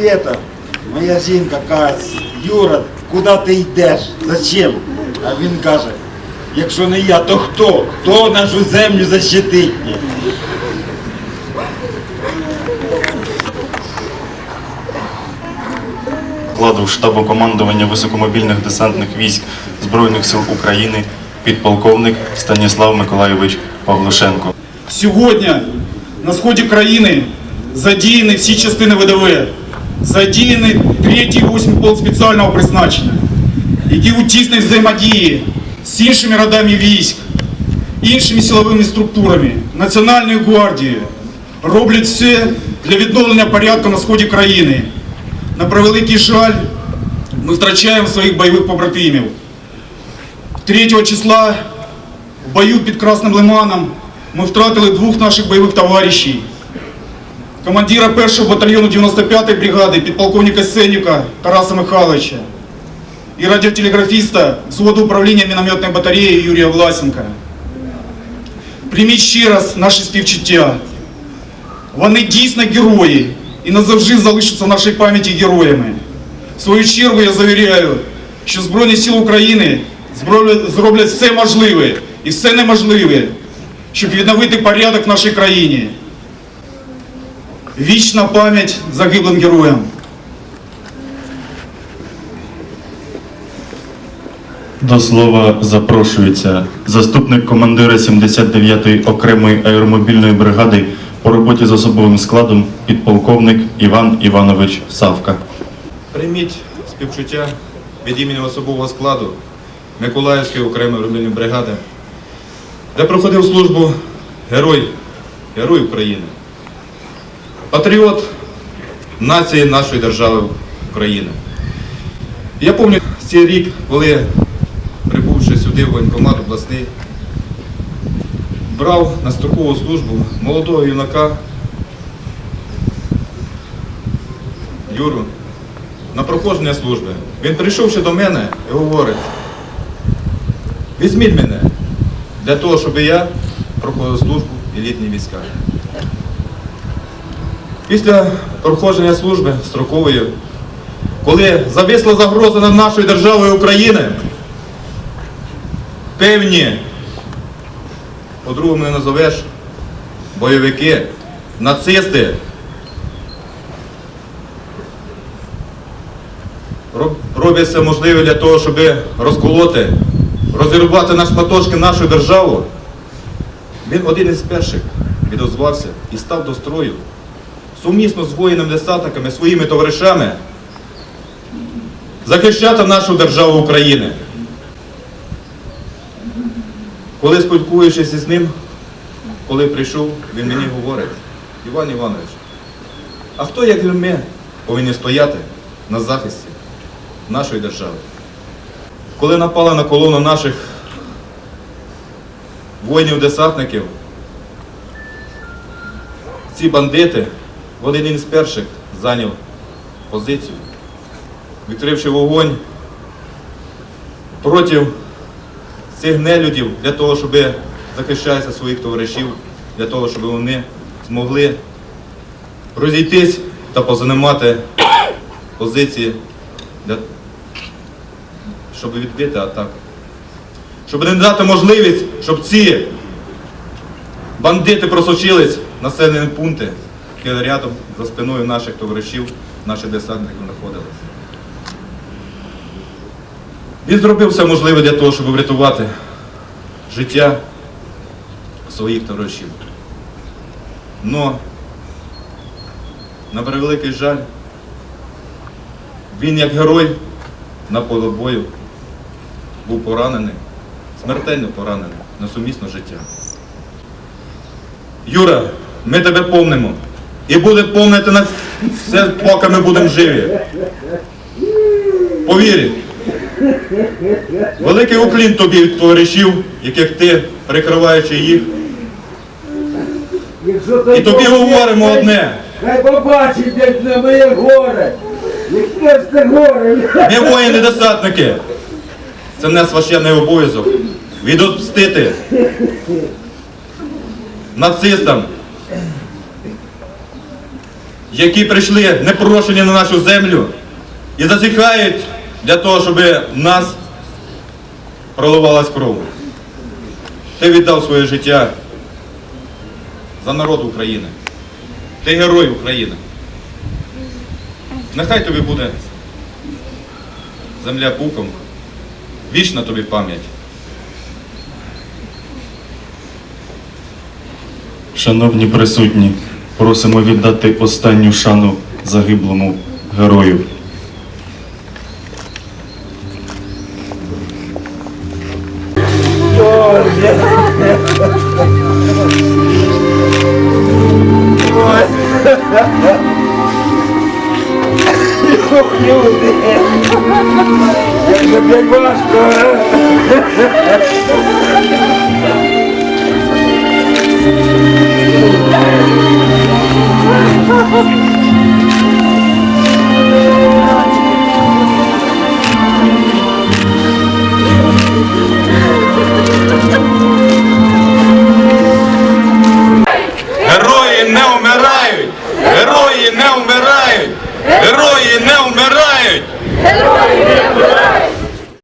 Света, моя жінка каже, Юра, куди ти йдеш? Зачем? А він каже, якщо не я, то хто? Хто нашу землю защитить? складу штабу командування високомобільних десантних військ Збройних сил України підполковник Станіслав Миколайович Павлушенко. Сьогодні на сході країни задіяні всі частини ВДВ, задіяний 3-й 8 полк спеціального призначення, які у тісній взаємодії з іншими родами військ, іншими силовими структурами, Національною гвардією роблять все для відновлення порядку на сході країни. На превеликий жаль, ми втрачаємо своїх бойових побратимів. 3 числа в бою під Красним Лиманом ми втратили двох наших бойових товаришів. Командира 1-го батальйону 95-ї бригади підполковника Сенюка Тараса Михайловича і радіотелеграфіста взводу управління мінометної батареї Юрія Власенка. Прийміть ще раз наші співчуття. Вони дійсно герої і назавжди залишаться в нашій пам'яті героями. В свою чергу я завіряю, що Збройні Сили України зроблять все можливе і все неможливе, щоб відновити порядок в нашій країні. Вічна пам'ять загиблим героям. До слова запрошується заступник командира 79-ї окремої аеромобільної бригади по роботі з особовим складом підполковник Іван Іванович Савка. Прийміть співчуття від імені особового складу Миколаївської окремої робільної бригади, де проходив службу герой, герой України, патріот нації нашої держави України. Я пам'ятаю цей рік, коли, прибувши сюди в воєнкомат обласний, брав на строкову службу молодого юнака Юру на проходження служби. Він прийшов ще до мене і говорить, візьміть мене для того, щоб я проходив службу в елітній війська. Після проходження служби строкової, коли зависла загроза над нашою державою України, певні, по-другому не назовеш, бойовики, нацисти, роблять все можливе для того, щоб розколоти, розірвати на шматочки нашу державу, він один із перших відозвався і став до строю сумісно з воїнами-десантниками, своїми товаришами захищати нашу державу України. Коли спілкуючись із ним, коли прийшов, він мені говорить, Іван Іванович, а хто, як не ми, повинні стояти на захисті нашої держави? Коли напали на колону наших воїнів-десантників, ці бандити, один із перших зайняв позицію, відкривши вогонь проти цих нелюдів для того, щоб захищати своїх товаришів, для того, щоб вони змогли розійтись та позанимати позиції, для, щоб відбити атаку. Щоб не дати можливість, щоб ці бандити просочились населені пункти, рядом за спиною наших товаришів, наших десантників знаходились. Він зробив все можливе для того, щоб врятувати життя своїх товаришів. Но, на превеликий жаль, він як герой на полі бою був поранений, смертельно поранений на сумісне життя. Юра, ми тебе помнимо. І будемо помнити на все, поки ми будемо живі. Повір. Великий уклін тобі від товаришів, яких ти, прикриваючи їх. І тобі говоримо одне. Хай побачить десь на моє горе. Яке ж це горе? Ми воїни-десантники. Це не священний обов'язок. Відомстити нацистам які прийшли непрошені на нашу землю і зазіхають для того, щоб в нас проливалась кров. Ти віддав своє життя за народ України. Ти герой України. Нехай тобі буде земля пуком, вічна тобі пам'ять. Шановні присутні, просимо віддати останню шану загиблому герою. Люди. Як же, блядь, важко?